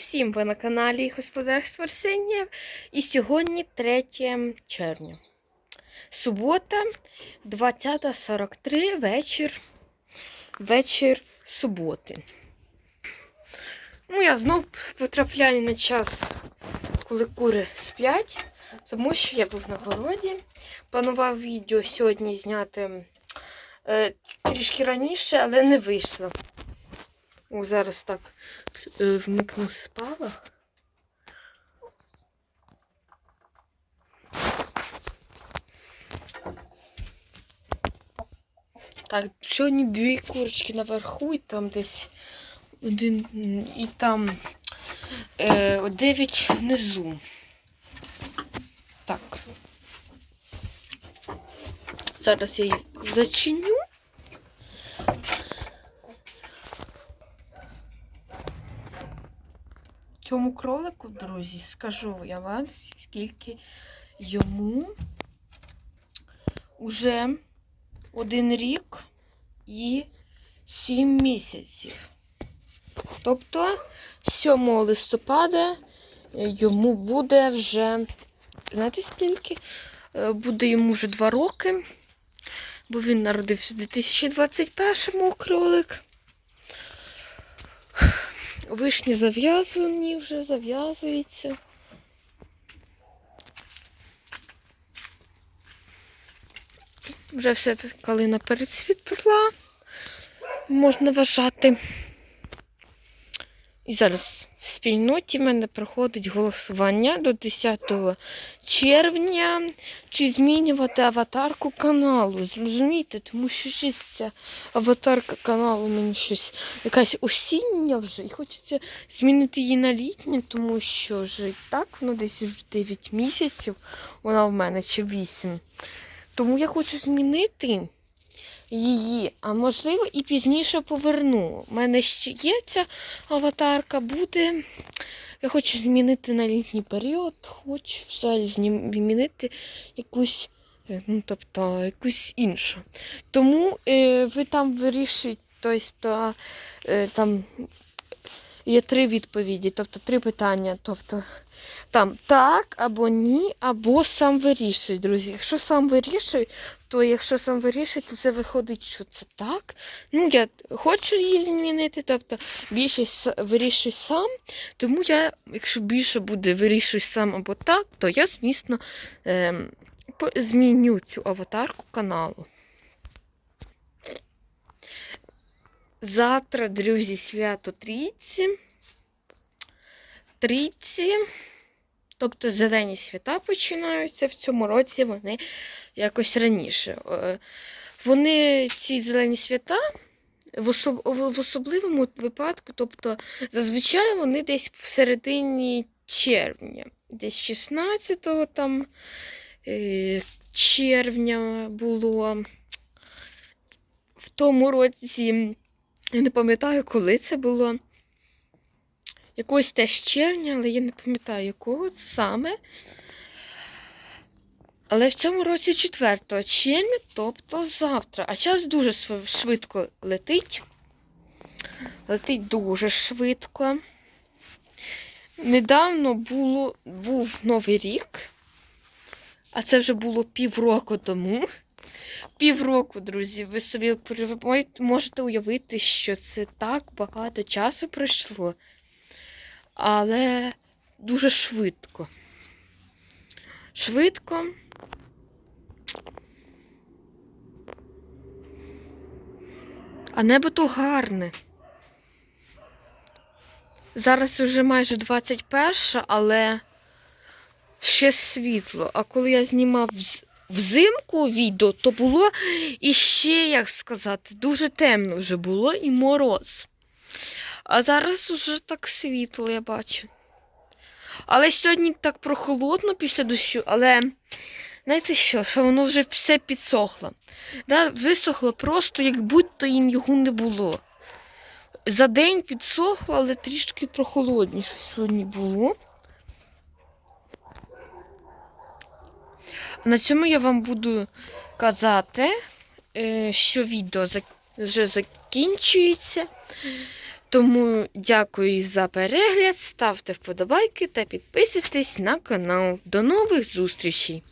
Всім ви на каналі Господарство Арсенія. І сьогодні 3 червня. Субота, 20.43, вечір. Вечір суботи. Ну, я знов потрапляю на час, коли кури сплять, тому що я був на городі. Планував відео сьогодні зняти е, трішки раніше, але не вийшло. О, зараз так е, вмикну спалах. Так, сьогодні дві курочки наверху, і там десь один і там е, дев'ять внизу. Так. Зараз я її зачиню. Цьому кролику, друзі, скажу я вам, скільки йому уже один рік і сім місяців. Тобто 7 листопада йому буде вже, знаєте скільки? Е, Буде йому вже 2 роки, бо він народився в 2021 кролик. Вишні зав'язані вже, зав'язуються. Вже все калина перецвітла, можна вважати. І зараз в спільноті в мене проходить голосування до 10 червня, чи змінювати аватарку каналу. Зрозумієте, тому що щось ця аватарка каналу мені щось якась осіння вже, і хочеться змінити її на літнє, тому що вже і так воно десь вже 9 місяців, вона в мене чи 8. Тому я хочу змінити її, а можливо і пізніше поверну. У мене ще є ця аватарка, буде. Я хочу змінити на літній період, хочу знім- змінити якусь, е, ну, тобто, якусь іншу. Тому е, ви там вирішуєте, тобто, е, там є три відповіді, тобто три питання. Тобто, там так або ні, або сам вирішуй, друзі. Якщо сам вирішуй, то якщо сам вирішуй, то це виходить, що це так. Ну, я хочу її змінити, тобто більшість вирішуй сам. Тому я, якщо більше буде вирішуй сам або так, то я, звісно, ем, зміню цю аватарку каналу. Завтра, друзі, свято Трійці. Трійці. Тобто зелені свята починаються в цьому році, вони якось раніше. Е, Вони ці зелені свята в, особ... в особливому випадку, тобто зазвичай вони десь в середині червня, десь 16-го там е, червня було. В тому році, я не пам'ятаю, коли це було. Якогось теж червня, але я не пам'ятаю, якого саме. Але в цьому році 4 червня, тобто завтра. А час дуже швидко летить. Летить дуже швидко. Недавно було, був Новий рік, а це вже було півроку тому. Півроку, друзі, ви собі можете уявити, що це так багато часу пройшло але дуже швидко. Швидко. А небо то гарне. Зараз вже майже 21, але ще світло. А коли я знімав взимку відео, то було іще, як сказати, дуже темно вже було і мороз. А зараз уже так світло, я бачу. Але сьогодні так прохолодно після дощу, але знаєте що, що воно вже все підсохло. Да, висохло просто, як будь-то його не було. За день підсохло, але трішки прохолодніше сьогодні було. На цьому я вам буду казати, е, що відео вже закінчується. Тому дякую за перегляд, ставте вподобайки та підписуйтесь на канал. До нових зустрічей!